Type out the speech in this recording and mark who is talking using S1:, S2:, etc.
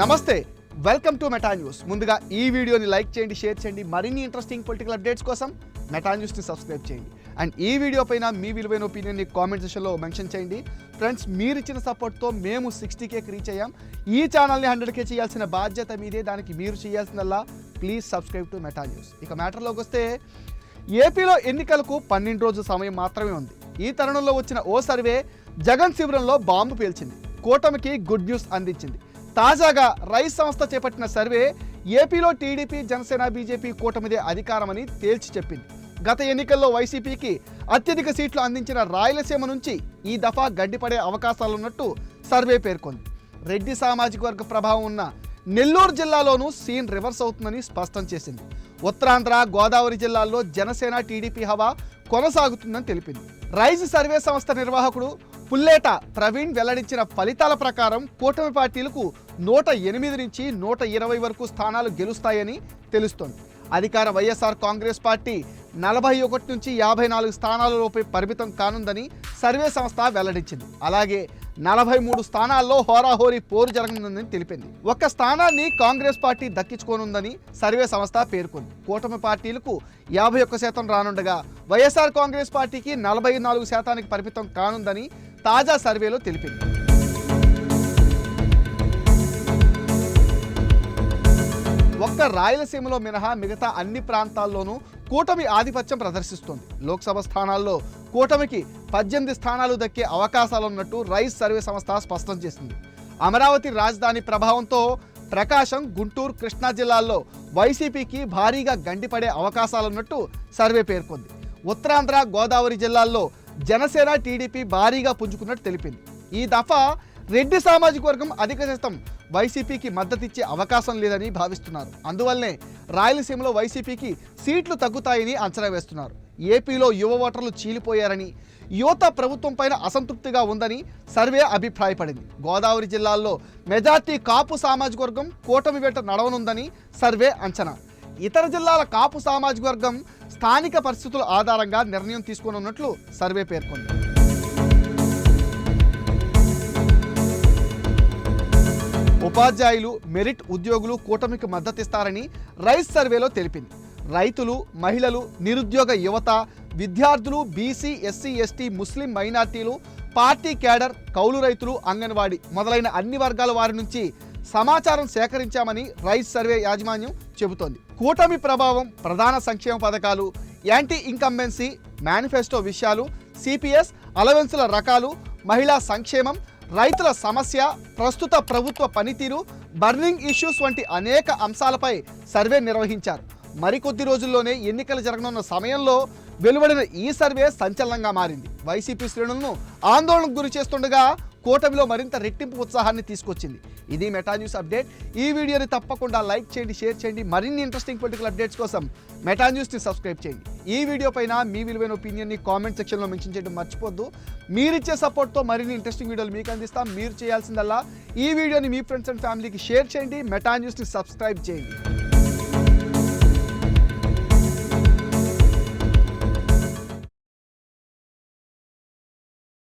S1: నమస్తే welcome to Meta news. ముందుగా ఈ వీడియోని లైక్ చేయండి షేర్ చేయండి. మరిన్ని ఇంట్రెస్టింగ్ పొలిటికల్ అప్డేట్స్ కోసం మెటా న్యూస్ని సబ్స్క్రైబ్ చేయండి. అండ్ ఈ వీడియో పైన మీ విలువైన ఒపీనియన్ని కామెంట్ సెషన్లో మెన్షన్ చేయండి. ఫ్రెండ్స్ మీరు ఇచ్చిన సపోర్ట్తో మేము సిక్స్టీ కేకి రీచ్ అయ్యాం. ఈ ఛానల్ని హండ్రెడ్ కే చేయాల్సిన బాధ్యత మీదే. దానికి మీరు చేయాల్సిందల్లా please subscribe to Meta news. ఇక మ్యాటర్లోకి వస్తే ఏపీలో ఎన్నికలకు పన్నెండు రోజుల సమయం మాత్రమే ఉంది. ఈ తరుణంలో వచ్చిన ఓ సర్వే జగన్ శిబిరంలో బాంబు పేల్చింది. కూటమికి గుడ్ న్యూస్ అందించింది. తాజాగా రైస్ సంస్థ చేపట్టిన సర్వే ఏపీలో టీడీపీ జనసేన బీజేపీ కూటమిదే అధికారమని తేల్చి చెప్పింది. గత ఎన్నికల్లో వైసీపీకి అత్యధిక సీట్లు అందించిన రాయలసీమ నుంచి ఈ దఫా గడ్డిపడే అవకాశాలున్నట్టు సర్వే పేర్కొంది. రెడ్డి సామాజిక వర్గ ప్రభావం ఉన్న నెల్లూరు జిల్లాలోనూ సీన్ రివర్స్ అవుతుందని స్పష్టం చేసింది. ఉత్తరాంధ్ర గోదావరి జిల్లాల్లో జనసేన టీడీపీ హవా కొనసాగుతుందని తెలిపింది. రైజ్ సర్వే సంస్థ నిర్వాహకుడు పుల్లేట ప్రవీణ్ వెల్లడించిన ఫలితాల ప్రకారం కూటమి పార్టీలకు నూట ఎనిమిది నుంచి నూట ఇరవై వరకు స్థానాలు గెలుస్తాయని తెలుస్తోంది. అధికార వైఎస్ఆర్ కాంగ్రెస్ పార్టీ నలభై ఒకటి నుంచి యాభై నాలుగు స్థానాలలోపై పరిమితం కానుందని సర్వే సంస్థ వెల్లడించింది. అలాగే నలభై మూడు స్థానాల్లో హోరాహోరీ పోరు జరగనుందని తెలిపింది. ఒక్క స్థానాన్ని కాంగ్రెస్ పార్టీ దక్కించుకోనుందని సర్వే సంస్థ పేర్కొంది. కూటమి పార్టీలకు యాభై ఒక్క శాతం రానుండగా వైఎస్ఆర్ కాంగ్రెస్ పార్టీకి నలభై నాలుగు శాతానికి పరిమితం కానుందని తాజా సర్వేలో తెలిపింది. ఒక్క రాయలసీమలో మినహా మిగతా అన్ని ప్రాంతాల్లోనూ కూటమి ఆధిపత్యం ప్రదర్శిస్తోంది. లోక్సభ స్థానాల్లో కూటమికి పద్దెనిమిది స్థానాలు దక్కే అవకాశాలున్నట్టు రైస్ సర్వే సంస్థ స్పష్టం చేసింది. అమరావతి రాజధాని ప్రభావంతో ప్రకాశం గుంటూరు కృష్ణా జిల్లాల్లో వైసీపీకి భారీగా గండిపడే అవకాశాలున్నట్టు సర్వే పేర్కొంది. ఉత్తరాంధ్ర గోదావరి జిల్లాల్లో జనసేన టీడీపీ భారీగా పుంజుకున్నట్టు తెలిపింది. ఈ దఫా రెడ్డి సామాజిక వర్గం అధిక శాతం వైసీపీకి మద్దతిచ్చే అవకాశం లేదని భావిస్తున్నారు. అందువల్లనే రాయలసీమలో వైసీపీకి సీట్లు తగ్గుతాయని అంచనా వేస్తున్నారు. ఏపీలో యువ ఓటర్లు చీలిపోయారని యువత ప్రభుత్వం పైన అసంతృప్తిగా ఉందని సర్వే అభిప్రాయపడింది. గోదావరి జిల్లాల్లో మెజార్టీ కాపు సామాజిక వర్గం కూటమి వెంట నడవనుందని సర్వే అంచనా. ఇతర జిల్లాల కాపు సామాజిక వర్గం స్థానిక పరిస్థితుల ఆధారంగా నిర్ణయం తీసుకోనున్నట్లు సర్వే పేర్కొంది. ఉపాధ్యాయులు మెరిట్ ఉద్యోగులు కూటమికి మద్దతిస్తారని రైస్ సర్వేలో తెలిపింది. రైతులు మహిళలు నిరుద్యోగ యువత విద్యార్థులు బీసీ ఎస్సీ ఎస్టీ ముస్లిం మైనార్టీలు పార్టీ క్యాడర్ కౌలు రైతులు అంగన్వాడీ మొదలైన అన్ని వర్గాల వారి నుంచి సమాచారం సేకరించామని రైస్ సర్వే యాజమాన్యం చెబుతోంది. కూటమి ప్రభావం ప్రధాన సంక్షేమ పథకాలు యాంటీ ఇన్కంబెన్సీ మేనిఫెస్టో విషయాలు సిపిఎస్ అలవెన్సుల రకాలు మహిళా సంక్షేమం రైతుల సమస్య ప్రస్తుత ప్రభుత్వ పనితీరు బర్నింగ్ ఇష్యూస్ వంటి అనేక అంశాలపై సర్వే నిర్వహించారు. మరికొద్ది రోజుల్లోనే ఎన్నికలు జరగనున్న సమయంలో వెలువడిన ఈ సర్వే సంచలనంగా మారింది. వైసీపీ శ్రేణులను ఆందోళనకు గురి చేస్తుండగా కూటమిలో మరింత రెట్టింపు ఉత్సాహాన్ని తీసుకొచ్చింది. ఇది మెటా న్యూస్ అప్డేట్. ఈ వీడియోని తప్పకుండా లైక్ చేయండి షేర్ చేయండి. మరిన్ని ఇంట్రెస్టింగ్ పొలిటికల్ అప్డేట్స్ కోసం మెటా న్యూస్ని సబ్స్క్రైబ్ చేయండి. ఈ వీడియో పైన మీ విలువైన ఒపీనియన్ని కామెంట్ సెక్షన్లో మెన్షన్ చేయడం మర్చిపోద్దు మీరిచ్చే సపోర్ట్తో మరిన్ని ఇంట్రెస్టింగ్ వీడియోలు మీకు అందిస్తాం. మీరు చేయాల్సిందల్లా ఈ వీడియోని మీ ఫ్రెండ్స్ అండ్ ఫ్యామిలీకి షేర్ చేయండి. మెటా న్యూస్ని సబ్స్క్రైబ్ చేయండి.